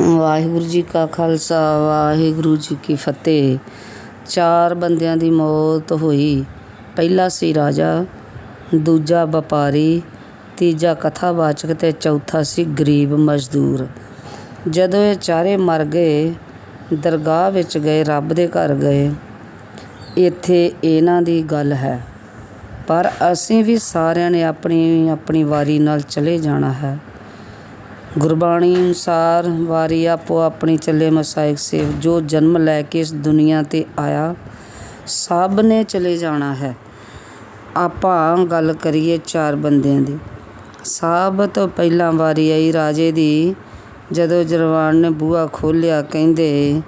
ਵਾਹਿਗੁਰੂ ਜੀ ਕਾ ਖਾਲਸਾ, ਵਾਹਿਗੁਰੂ ਜੀ ਕੀ ਫਤਿਹ। ਚਾਰ ਬੰਦਿਆਂ ਦੀ ਮੌਤ ਹੋਈ। ਪਹਿਲਾ ਸੀ ਰਾਜਾ, ਦੂਜਾ ਵਪਾਰੀ, ਤੀਜਾ ਕਥਾਵਾਚਕ ਤੇ ਚੌਥਾ ਸੀ ਗਰੀਬ ਮਜ਼ਦੂਰ। ਜਦੋਂ ਇਹ ਚਾਰੇ ਮਰ ਗਏ, ਦਰਗਾਹ ਵਿੱਚ ਗਏ, ਰੱਬ ਦੇ ਘਰ ਗਏ, ਇੱਥੇ ਇਹਨਾਂ ਦੀ ਗੱਲ ਹੈ। ਪਰ ਅਸੀਂ ਵੀ ਸਾਰਿਆਂ ਨੇ ਆਪਣੀ ਆਪਣੀ ਵਾਰੀ ਨਾਲ ਚਲੇ ਜਾਣਾ ਹੈ। ਗੁਰਬਾਣੀ ਅਨੁਸਾਰ ਵਾਰੀ ਆਪੋ ਆਪਣੀ ਚੱਲੇ ਮਸਾਇਕ ਸੇਵ। ਜੋ ਜਨਮ ਲੈ ਕੇ ਇਸ ਦੁਨੀਆ ਤੇ ਆਇਆ, ਸਭ ਨੇ ਚਲੇ ਜਾਣਾ ਹੈ। ਆਪਾਂ ਗੱਲ ਕਰੀਏ ਚਾਰ ਬੰਦਿਆਂ ਦੀ। ਸਭ ਤੋਂ ਪਹਿਲਾਂ ਵਾਰੀ ਆਈ ਰਾਜੇ ਦੀ। ਜਦੋਂ ਜਰਵਾਨ ਨੇ ਬੂਹਾ ਖੋਲ੍ਹਿਆ, ਕਹਿੰਦੇ,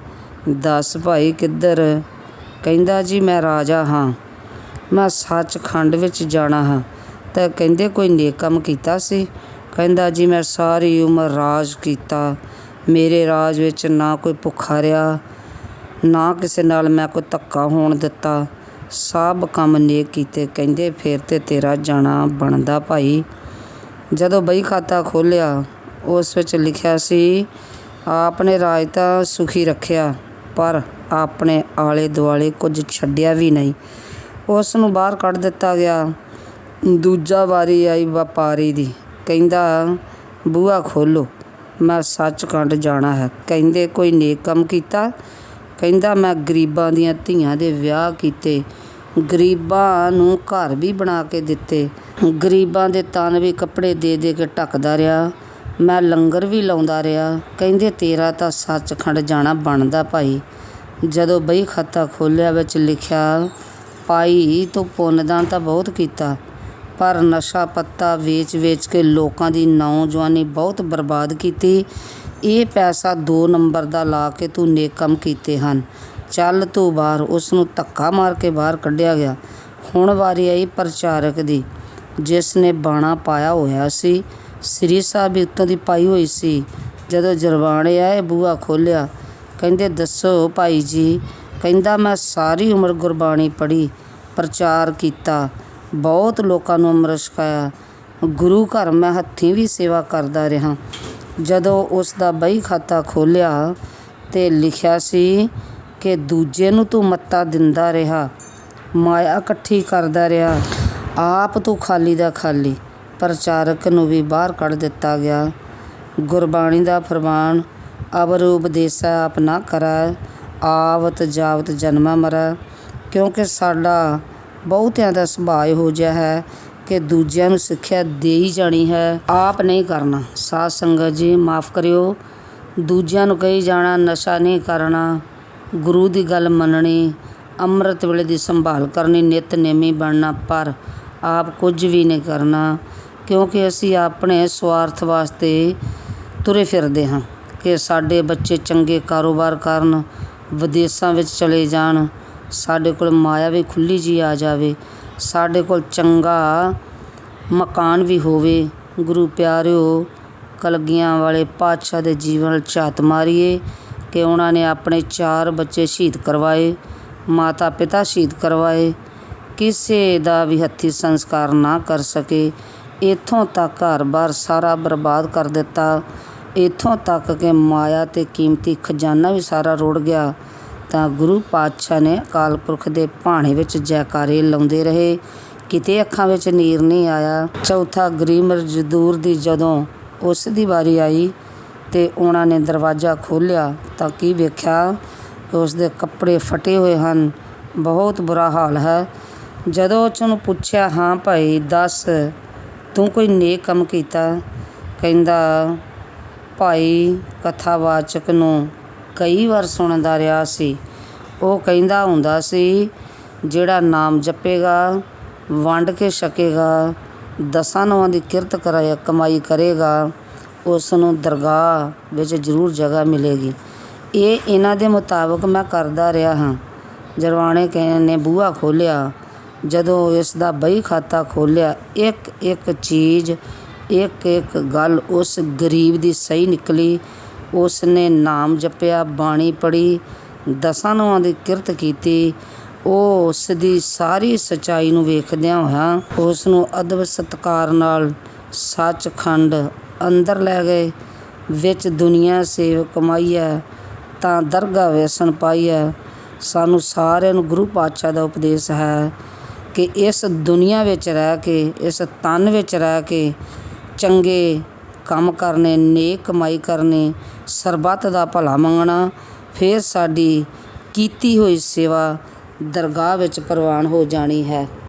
ਦੱਸ ਭਾਈ ਕਿੱਧਰ? ਕਹਿੰਦਾ, ਜੀ, ਮੈਂ ਰਾਜਾ ਹਾਂ। ਮੈਂ ਸੱਚਖੰਡ ਵਿੱਚ ਜਾਣਾ ਹਾਂ। ਤਾਂ ਕਹਿੰਦੇ, ਕੋਈ ਨੇਕ ਕੰਮ ਕੀਤਾ ਸੀ? ਕਹਿੰਦਾ, ਜੀ, ਮੈਂ ਸਾਰੀ ਉਮਰ ਰਾਜ ਕੀਤਾ। ਮੇਰੇ ਰਾਜ ਵਿੱਚ ਨਾ ਕੋਈ ਭੁੱਖਾ ਰਿਹਾ, ਨਾ ਕਿਸੇ ਨਾਲ ਮੈਂ ਕੋਈ ਧੱਕਾ ਹੋਣ ਦਿੱਤਾ। ਸਭ ਕੰਮ ਨੇਕ ਕੀਤੇ। ਕਹਿੰਦੇ, ਫਿਰ ਤੇ ਤੇਰਾ ਜਾਣਾ ਬਣਦਾ ਭਾਈ। ਜਦੋਂ ਬਈ ਖਾਤਾ ਖੋਲ੍ਹਿਆ, ਉਸ ਵਿੱਚ ਲਿਖਿਆ ਸੀ, ਆਪਨੇ ਰਾਜ ਤਾਂ ਸੁਖੀ ਰੱਖਿਆ, ਪਰ ਆਪਣੇ ਆਲੇ ਦੁਆਲੇ ਕੁਝ ਛੱਡਿਆ ਵੀ ਨਹੀਂ। ਉਸ ਨੂੰ ਬਾਹਰ ਕੱਢ ਦਿੱਤਾ ਗਿਆ। ਦੂਜਾ ਵਾਰੀ ਆਈ ਵਪਾਰੀ ਦੀ। ਕਹਿੰਦਾ, ਬੂਹਾ ਖੋਲੋ ਮੈਂ ਸੱਚਖੰਡ ਜਾਣਾ ਹੈ। ਕਹਿੰਦੇ, ਕੋਈ ਨੇਕ ਕੰਮ ਕੀਤਾ? ਕਹਿੰਦਾ, ਮੈਂ ਗਰੀਬਾਂ ਦੀਆਂ ਧੀਆਂ ਦੇ ਵਿਆਹ ਕੀਤੇ। ਗਰੀਬਾਂ ਨੂੰ ਘਰ ਵੀ ਬਣਾ ਕੇ ਦਿੱਤੇ। ਗਰੀਬਾਂ ਦੇ ਤਨ ਵੀ ਕੱਪੜੇ ਦੇ ਦੇ ਕੇ ਢੱਕਦਾ ਰਿਹਾ। ਮੈਂ ਲੰਗਰ ਵੀ ਲਾਉਂਦਾ ਰਿਹਾ। ਕਹਿੰਦੇ, ਤੇਰਾ ਤਾਂ ਸੱਚਖੰਡ ਜਾਣਾ ਬਣਦਾ ਭਾਈ। ਜਦੋਂ ਬਈ ਖਾਤਾ ਖੋਲ੍ਹਿਆ ਵਿੱਚ ਲਿਖਿਆ, ਭਾਈ, ਤੂੰ ਪੁੰਨਦਾਨ ਤਾਂ ਬਹੁਤ ਕੀਤਾ। ਪਰ ਨਸ਼ਾ ਪੱਤਾ ਵੇਚ-ਵੇਚ ਕੇ ਲੋਕਾਂ ਦੀ ਨੌਜਵਾਨੀ ਬਹੁਤ ਬਰਬਾਦ ਕੀਤੀ। ਇਹ ਪੈਸਾ ਦੋ ਨੰਬਰ ਦਾ ਲਾ ਕੇ ਤੂੰ ਨੇਕ ਕੰਮ ਕੀਤੇ ਹਨ। ਚੱਲ ਤੂੰ ਬਾਹਰ। ਉਸ ਨੂੰ ਧੱਕਾ ਮਾਰ ਕੇ ਬਾਹਰ ਕੱਢਿਆ ਗਿਆ। ਹੁਣ ਵਾਰੀ ਆਈ ਪ੍ਰਚਾਰਕ ਦੀ, ਜਿਸ ਨੇ ਬਾਣਾ ਪਾਇਆ ਹੋਇਆ ਸੀ। ਸ੍ਰੀ ਸਾਹਿਬ ਵੀ ਉੱਤੋਂ ਦੀ ਪਾਈ ਹੋਈ ਸੀ। ਜਦੋਂ ਜਰਵਾਣੇ ਆਏ, ਬੂਹਾ ਖੋਲ੍ਹਿਆ। ਕਹਿੰਦੇ, ਦੱਸੋ ਭਾਈ ਜੀ। ਕਹਿੰਦਾ, ਮੈਂ ਸਾਰੀ ਉਮਰ ਗੁਰਬਾਣੀ ਪੜ੍ਹੀ, ਪ੍ਰਚਾਰ ਕੀਤਾ। ਬਹੁਤ ਲੋਕਾਂ ਨੂੰ ਅੰਮ੍ਰਿਤ ਛਕਾਇਆ ਗੁਰੂ ਘਰ ਮੈਂ ਹੱਥੀਂ ਵੀ ਸੇਵਾ ਕਰਦਾ ਰਿਹਾ। ਜਦੋਂ ਉਸ ਦਾ ਬਈ ਖਾਤਾ ਖੋਲ੍ਹਿਆ ਤੇ ਲਿਖਿਆ ਸੀ ਕਿ ਦੂਜੇ ਨੂੰ ਤੂੰ ਮੱਤਾ ਦਿੰਦਾ ਰਿਹਾ, ਮਾਇਆ ਇਕੱਠੀ ਕਰਦਾ ਰਿਹਾ। ਆਪ ਤੂੰ ਖਾਲੀ ਦਾ ਖਾਲੀ, ਪ੍ਰਚਾਰਕ ਨੂੰ ਵੀ ਬਾਹਰ ਕੱਢ ਦਿੱਤਾ ਗਿਆ। ਗੁਰਬਾਣੀ ਦਾ ਫਰਮਾਨ ਅਵਰ ਉਪਦੇਸਾ ਆਪ ਨਾ ਕਰੈ, ਆਵਤ ਜਾਵਤ ਜਨਮਾ ਮਰੈ, ਕਿਉਂਕਿ ਸਾਡਾ ਬਹੁਤਿਆਂ ਦਾ ਸੁਭਾਅ ਇਹੋ ਜਿਹਾ ਹੈ ਕਿ ਦੂਜਿਆਂ ਨੂੰ ਸਿੱਖਿਆ ਦੇ ਹੀ ਜਾਣੀ ਹੈ। ਆਪ ਨਹੀਂ ਕਰਨਾ। ਸਾਧ ਸੰਗਤ ਜੀ, ਮਾਫ ਕਰਿਓ। ਦੂਜਿਆਂ ਨੂੰ ਕਹੀ ਜਾਣਾ, ਨਸ਼ਾ ਨਹੀਂ ਕਰਨਾ। ਗੁਰੂ ਦੀ ਗੱਲ ਮੰਨਣੀ, ਅੰਮ੍ਰਿਤ ਵੇਲੇ ਦੀ ਸੰਭਾਲ ਕਰਨੀ ਨਿਤਨੇਮੀ ਬਣਨਾ। ਪਰ ਆਪ ਕੁਝ ਵੀ ਨਹੀਂ ਕਰਨਾ, ਕਿਉਂਕਿ ਅਸੀਂ ਆਪਣੇ ਸਵਾਰਥ ਵਾਸਤੇ ਤੁਰੇ ਫਿਰਦੇ ਹਾਂ ਕਿ ਸਾਡੇ ਬੱਚੇ ਚੰਗੇ ਕਾਰੋਬਾਰ ਕਰਨ, ਵਿਦੇਸ਼ਾਂ ਵਿੱਚ ਚਲੇ ਜਾਣ। ਸਾਡੇ ਕੋਲ ਮਾਇਆ ਵੀ ਖੁੱਲ੍ਹੀ ਜੀ ਆ ਜਾਵੇ, ਸਾਡੇ ਕੋਲ ਚੰਗਾ ਮਕਾਨ ਵੀ ਹੋਵੇ, ਗੁਰੂ ਪਿਆਰਿਓ, ਕਲਗੀਆਂ ਵਾਲੇ ਪਾਤਸ਼ਾਹ ਦੇ ਜੀਵਨ ਝਾਤ ਮਾਰੀਏ ਕਿ ਉਹਨਾਂ ਨੇ ਆਪਣੇ ਚਾਰ ਬੱਚੇ ਸ਼ਹੀਦ ਕਰਵਾਏ ਮਾਤਾ ਪਿਤਾ ਸ਼ਹੀਦ ਕਰਵਾਏ, ਕਿਸੇ ਦਾ ਵੀ ਹੱਥੀ ਸੰਸਕਾਰ ਨਾ ਕਰ ਸਕੇ। ਇੱਥੋਂ ਤੱਕ ਘਰ-ਬਾਰ ਸਾਰਾ ਬਰਬਾਦ ਕਰ ਦਿੱਤਾ। ਇੱਥੋਂ ਤੱਕ ਕਿ ਮਾਇਆ ਤੇ ਕੀਮਤੀ ਖਜ਼ਾਨਾ ਵੀ ਸਾਰਾ ਰੁੜ ਗਿਆ। ਤਾਂ ਗੁਰੂ ਪਾਤਸ਼ਾਹ ਨੇ ਅਕਾਲ ਪੁਰਖ ਦੇ ਭਾਣੇ ਵਿੱਚ ਜੈਕਾਰੇ ਲਾਉਂਦੇ ਰਹੇ। ਕਿਤੇ ਅੱਖਾਂ ਵਿੱਚ ਨੀਰ ਨਹੀਂ ਆਇਆ। ਚੌਥਾ ਗਰੀਮਰ ਜ਼ਦੂਰ ਦੀ ਜਦੋਂ ਉਸ ਦੀ ਵਾਰੀ ਆਈ ਤੇ ਉਹਨਾਂ ਨੇ ਦਰਵਾਜ਼ਾ ਖੋਲ੍ਹਿਆ ਤਾਂ ਕੀ ਵੇਖਿਆ ਕਿ ਉਸ ਦੇ ਕੱਪੜੇ ਫਟੇ ਹੋਏ ਹਨ। ਬਹੁਤ ਬੁਰਾ ਹਾਲ ਹੈ। ਜਦੋਂ ਉਸ ਨੂੰ ਪੁੱਛਿਆ, ਹਾਂ ਭਾਈ, ਦੱਸ, ਤੂੰ ਕੋਈ ਨੇਕ ਕੰਮ ਕੀਤਾ? ਕਹਿੰਦਾ, ਭਾਈ, ਕਥਾਵਾਚਕ ਨੂੰ ਕਈ ਵਾਰ ਸੁਣਦਾ ਰਿਹਾ ਸੀ। ਉਹ ਕਹਿੰਦਾ ਹੁੰਦਾ ਸੀ, ਜਿਹੜਾ ਨਾਮ ਜਪੇਗਾ, ਵੰਡ ਕੇ ਛਕੇਗਾ, ਦਸਾਂ ਨੌਂ ਦੀ ਕਿਰਤ ਕਰਾਇਆ, ਕਮਾਈ ਕਰੇਗਾ ਉਸ ਨੂੰ ਦਰਗਾਹ ਵਿੱਚ ਜ਼ਰੂਰ ਜਗ੍ਹਾ ਮਿਲੇਗੀ। ਇਹ ਇਹਨਾਂ ਦੇ ਮੁਤਾਬਕ ਮੈਂ ਕਰਦਾ ਰਿਹਾ ਹਾਂ। ਜਰਵਾਣੇ ਨੇ ਬੂਹਾ ਖੋਲ੍ਹਿਆ। ਜਦੋਂ ਇਸ ਦਾ ਬਈ ਖਾਤਾ ਖੋਲ੍ਹਿਆ ਇੱਕ ਇੱਕ ਚੀਜ਼ ਇੱਕ ਇੱਕ ਗੱਲ ਉਸ ਗਰੀਬ ਦੀ ਸਹੀ ਨਿਕਲੀ। ਉਸ ਨੇ ਨਾਮ ਜਪਿਆ, ਬਾਣੀ ਪੜ੍ਹੀ, ਦਸਾਂ ਨੌਆਂ ਦੀ ਕਿਰਤ ਕੀਤੀ। ਉਹ ਉਸ ਦੀ ਸਾਰੀ ਸਚਾਈ ਨੂੰ ਵੇਖਦਿਆਂ ਹੋਇਆਂ ਉਸ ਨੂੰ ਅਦਬ ਸਤਕਾਰ ਨਾਲ ਸੱਚਖੰਡ ਅੰਦਰ ਲੈ ਗਏ। ਵਿੱਚ ਦੁਨੀਆ ਸੇਵ ਕਮਾਈਐ, ਤਾਂ ਦਰਗਾਹ ਵੇਸਣ ਪਾਈਐ। ਸਾਨੂੰ ਸਾਰਿਆਂ ਨੂੰ ਗੁਰੂ ਪਾਤਸ਼ਾਹ ਦਾ ਉਪਦੇਸ਼ ਹੈ ਕਿ ਇਸ ਦੁਨੀਆ ਵਿੱਚ ਰਹਿ ਕੇ, ਇਸ ਤਨ ਵਿੱਚ ਰਹਿ ਕੇ ਚੰਗੇ ਕੰਮ ਕਰਨੇ, ਨੇਕ ਕਮਾਈ ਕਰਨੀ, ਸਰਬੱਤ ਦਾ ਭਲਾ ਮੰਗਣਾ, ਫਿਰ ਸਾਡੀ ਕੀਤੀ ਹੋਈ ਸੇਵਾ ਦਰਗਾਹ ਵਿੱਚ ਪ੍ਰਵਾਨ ਹੋ ਜਾਣੀ ਹੈ।